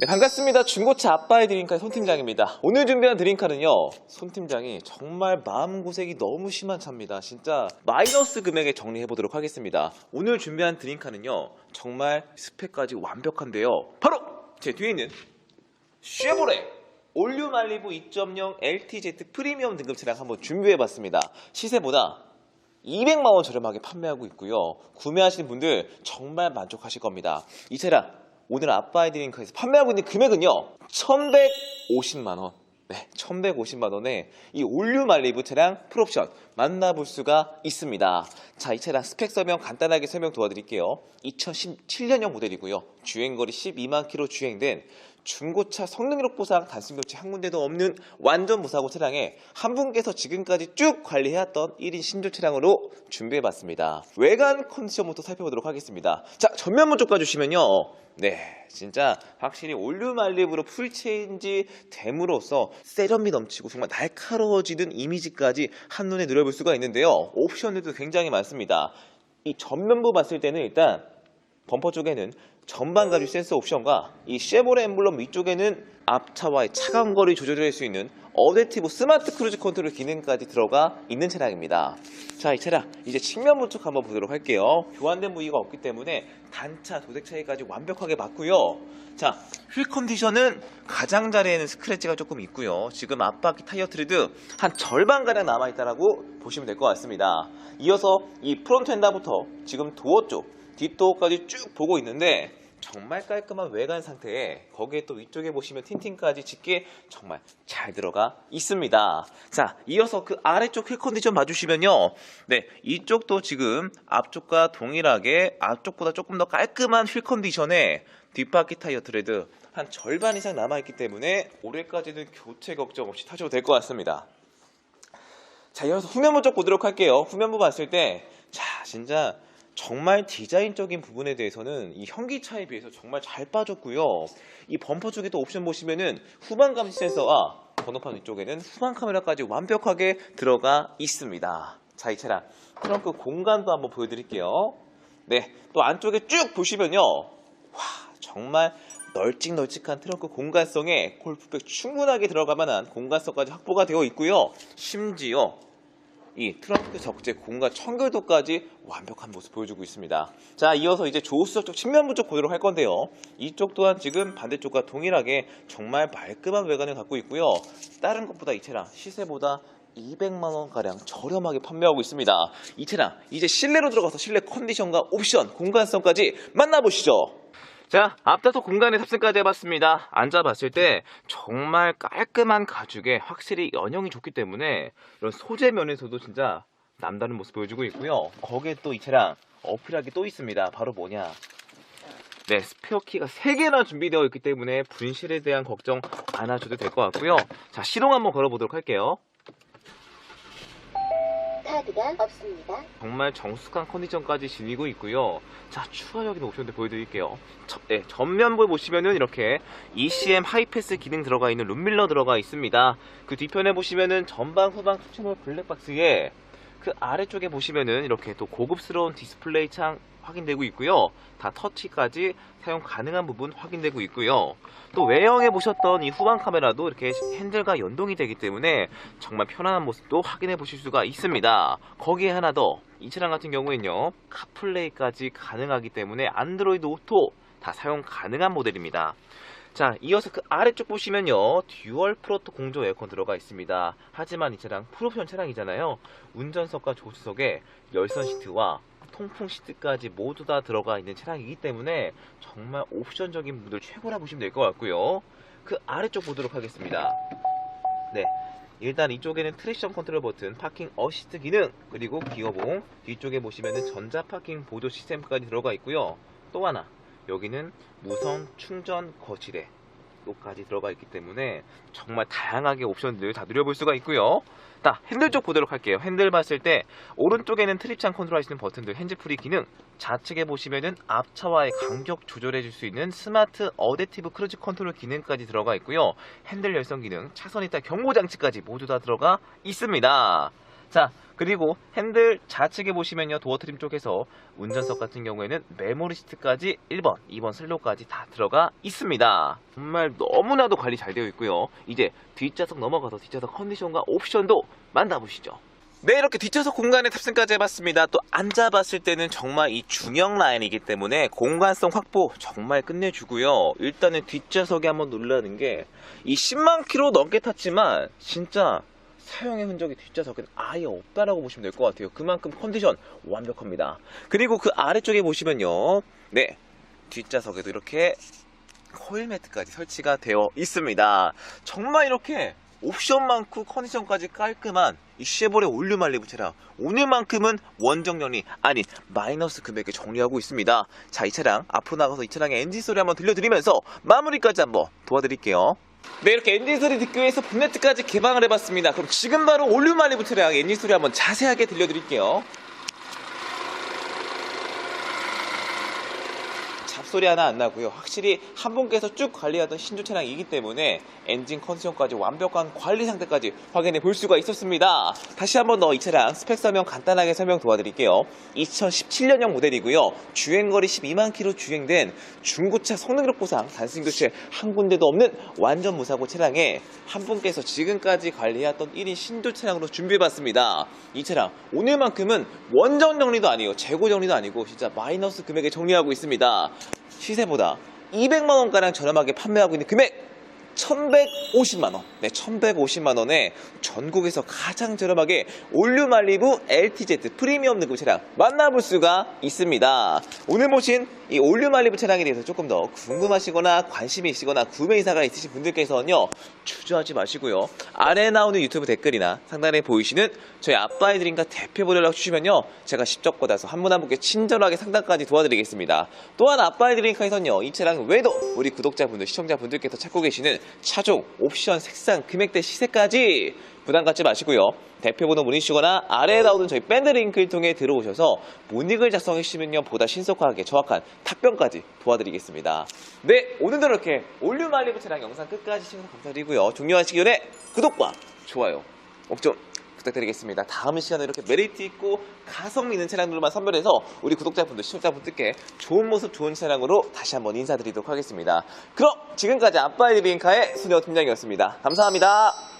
네, 반갑습니다. 중고차 아빠의 드림카의 손팀장입니다. 오늘 준비한 드림카는요, 손팀장이 정말 마음고생이 너무 심한 차입니다. 진짜 마이너스 금액에 정리해보도록 하겠습니다. 오늘 준비한 드림카는요, 정말 스펙까지 완벽한데요. 바로 제 뒤에 있는 쉐보레 올류 말리부 2.0 LTZ 프리미엄 등급 차량 한번 준비해봤습니다. 시세보다 200만 원 저렴하게 판매하고 있고요. 구매하시는 분들 정말 만족하실 겁니다. 이 차량 오늘 아빠의 드링크에서 판매하고 있는 금액은요. 1,150만 원. 네, 1,150만 원에 이 올류 말리부 차량 풀옵션 만나볼 수가 있습니다. 자, 이 차량 스펙 설명 간단하게 설명 도와드릴게요. 2017년형 모델이고요. 주행거리 12만 킬로 주행된 중고차 성능력 보상 단순 교체 한 군데도 없는 완전 무사고 차량에 한 분께서 지금까지 쭉 관리해왔던 1인 신조 차량으로 준비해봤습니다. 외관 컨디션부터 살펴보도록 하겠습니다. 자, 전면부 쪽 가주시면요. 네, 진짜 확실히 올류 말립으로 풀체인지 됨으로써 세련미 넘치고 정말 날카로워지는 이미지까지 한눈에 누려볼 수가 있는데요. 옵션들도 굉장히 많습니다. 이 전면부 봤을 때는 일단 범퍼 쪽에는 전방 가죽 센서 옵션과 이 쉐보레 엠블럼 위쪽에는 앞차와의 차간 거리 조절할 수 있는 어댑티브 스마트 크루즈 컨트롤 기능까지 들어가 있는 차량입니다. 자, 이 차량 이제 측면부 쪽 한번 보도록 할게요. 교환된 부위가 없기 때문에 단차 도색 차이까지 완벽하게 맞고요. 자, 휠 컨디션은 가장자리에는 스크래치가 조금 있고요. 지금 앞바퀴 타이어 트리드 한 절반 가량 남아 있다라고 보시면 될 것 같습니다. 이어서 이 프론트 엔다부터 지금 도어 쪽 뒷도어까지 쭉 보고 있는데 정말 깔끔한 외관 상태에 거기에 또 위쪽에 보시면 틴팅까지 짙게 정말 잘 들어가 있습니다. 자, 이어서 그 아래쪽 휠 컨디션 봐주시면요. 네, 이쪽도 지금 앞쪽과 동일하게 앞쪽보다 조금 더 깔끔한 휠 컨디션에 뒷바퀴 타이어 트레드 한 절반 이상 남아있기 때문에 올해까지는 교체 걱정 없이 타셔도 될 것 같습니다. 자, 이어서 후면부 쪽 보도록 할게요. 후면부 봤을 때, 자, 진짜 정말 디자인적인 부분에 대해서는 이 현기차에 비해서 정말 잘 빠졌고요. 이 범퍼 쪽에 또 옵션 보시면은 후방 감시 센서와 번호판 위쪽에는 후방 카메라까지 완벽하게 들어가 있습니다. 자, 이 차량 트렁크 공간도 한번 보여드릴게요. 네, 또 안쪽에 쭉 보시면요. 와, 정말 널찍널찍한 트렁크 공간성에 골프백 충분하게 들어갈 만한 공간성까지 확보가 되어 있고요. 심지어 이 트렁크 적재 공간 청결도까지 완벽한 모습 보여주고 있습니다. 자, 이어서 이제 조수석 쪽 측면부 쪽 보도록 할 건데요. 이쪽 또한 지금 반대쪽과 동일하게 정말 말끔한 외관을 갖고 있고요. 다른 것보다 이 차량 시세보다 200만 원 가량 저렴하게 판매하고 있습니다. 이 차량 이제 실내로 들어가서 실내 컨디션과 옵션, 공간성까지 만나보시죠. 자, 앞좌석 공간에 탑승까지 해봤습니다. 앉아봤을 때 정말 깔끔한 가죽에 확실히 연형이 좋기 때문에 이런 소재 면에서도 진짜 남다른 모습 보여주고 있고요. 거기에 또 이 차량 어필하기 또 있습니다. 바로 뭐냐? 네, 스페어 키가 3개나 준비되어 있기 때문에 분실에 대한 걱정 안 하셔도 될 것 같고요. 자, 시동 한번 걸어보도록 할게요. 카드가 없습니다. 정말 정숙한 컨디션까지 지니고 있고요. 자, 추가적인 옵션들 보여드릴게요. 저- 네, 전면부 보시면은 이렇게 ECM 하이패스 기능 들어가 있는 룸밀러 들어가 있습니다. 그 뒤편에 보시면은 전방 후방 터치몰 블랙박스에 그 아래쪽에 보시면은 이렇게 또 고급스러운 디스플레이 창 확인되고 있고요. 다 터치까지 사용 가능한 부분 확인되고 있고요. 또 외형에 보셨던 이 후방 카메라도 이렇게 핸들과 연동이 되기 때문에 정말 편안한 모습도 확인해 보실 수가 있습니다. 거기에 하나 더, 이 차량 같은 경우에는요, 카플레이까지 가능하기 때문에 안드로이드 오토 다 사용 가능한 모델입니다. 자, 이어서 그 아래쪽 보시면요, 듀얼 프로토 공조 에어컨 들어가 있습니다. 하지만 이 차량 풀옵션 차량이잖아요. 운전석과 조수석에 열선 시트와 통풍 시트까지 모두 다 들어가 있는 차량이기 때문에 정말 옵션적인 분들 최고라 보시면 될 것 같고요. 그 아래쪽 보도록 하겠습니다. 네. 일단 이쪽에는 트랙션 컨트롤 버튼, 파킹 어시스트 기능, 그리고 기어봉, 뒤쪽에 보시면은 전자 파킹 보조 시스템까지 들어가 있고요. 또 하나, 여기는 무선 충전 거실에 또까지 들어가 있기 때문에 정말 다양하게 옵션들 다 누려볼 수가 있고요. 자, 핸들 쪽 보도록 할게요. 핸들 봤을 때 오른쪽에는 트립창 컨트롤 있는 버튼들 핸즈프리 기능, 좌측에 보시면은 앞차와의 간격 조절해 줄 수 있는 스마트 어댑티브 크루즈 컨트롤 기능까지 들어가 있고요. 핸들 열선 기능, 차선 이탈 경고 장치까지 모두 다 들어가 있습니다. 자, 그리고 핸들 좌측에 보시면요. 도어 트림 쪽에서 운전석 같은 경우에는 메모리 시트까지 1번, 2번 슬롯까지 다 들어가 있습니다. 정말 너무나도 관리 잘 되어 있고요. 이제 뒷좌석 넘어가서 뒷좌석 컨디션과 옵션도 만나보시죠. 네, 이렇게 뒷좌석 공간에 탑승까지 해봤습니다. 또 앉아봤을 때는 정말 이 중형 라인이기 때문에 공간성 확보 정말 끝내주고요. 일단은 뒷좌석에 한번 놀라는 게 이 10만 킬로 넘게 탔지만 진짜 사용의 흔적이 뒷좌석에는 아예 없다라고 보시면 될 것 같아요. 그만큼 컨디션 완벽합니다. 그리고 그 아래쪽에 보시면요. 네, 뒷좌석에도 이렇게 코일 매트까지 설치가 되어 있습니다. 정말 이렇게 옵션 많고 컨디션까지 깔끔한 이 쉐보레 올류 말리부 차량 오늘만큼은 원정 정리 아니 마이너스 금액에 정리하고 있습니다. 자 이 차량 앞으로 나가서 이 차량의 엔진 소리 한번 들려드리면서 마무리까지 한번 도와드릴게요. 네 이렇게 엔진 소리 듣기 위해서 본네트까지 개방을 해봤습니다. 그럼 지금 바로 올류말리부 차량 엔진 소리 한번 자세하게 들려드릴게요. 잡소리 하나 안 나고요. 확실히 한 분께서 쭉 관리하던 신조 차량이기 때문에 엔진 컨디션까지 완벽한 관리 상태까지 확인해 볼 수가 있었습니다. 다시 한번 더 이 차량 스펙 설명 간단하게 설명 도와드릴게요. 2017년형 모델이고요. 주행거리 12만 킬로 주행된 중고차 성능력 보상 단순 교체 한 군데도 없는 완전 무사고 차량에 한 분께서 지금까지 관리해왔던 1인 신조 차량으로 준비해봤습니다. 이 차량 오늘만큼은 원정 정리도 아니에요. 재고 정리도 아니고 진짜 마이너스 금액에 정리하고 있습니다. 시세보다 200만 원가량 저렴하게 판매하고 있는 금액 1150만 원. 네, 1150만 원에 전국에서 가장 저렴하게 올류 말리부 LTZ 프리미엄 등급 차량 만나볼 수가 있습니다. 오늘 보신 이 올류 말리부 차량에 대해서 조금 더 궁금하시거나 관심이 있으거나 구매 의사가 있으신 분들께서는요. 주저하지 마시고요. 아래에 나오는 유튜브 댓글이나 상단에 보이시는 저희 아빠의 드림과 대표번호 연락 주시면요. 제가 직접 받아서 한 분 한 분께 친절하게 상담까지 도와드리겠습니다. 또한 아빠의 드림카에서는요. 이 차량 외에도 우리 구독자분들, 시청자분들께서 찾고 계시는 차종, 옵션, 색상, 금액대, 시세까지 부담 갖지 마시고요. 대표번호 문의주시거나 아래에 나오는 저희 밴드 링크를 통해 들어오셔서 문익을 작성해 주시면요. 보다 신속하게 정확한 답변까지 도와드리겠습니다. 네, 오늘도 이렇게 올류 말리브 차량 영상 끝까지 시청해서 감사드리고요. 종료하시기 전에 구독과 좋아요 꼭 좀 부탁드리겠습니다. 다음 시간에 이렇게 메리트 있고 가성 있는 차량들만 선별해서 우리 구독자분들, 시청자분들께 좋은 모습, 좋은 차량으로 다시 한번 인사드리도록 하겠습니다. 그럼 지금까지 아빠의 리빙카의 수녀 팀장이었습니다. 감사합니다.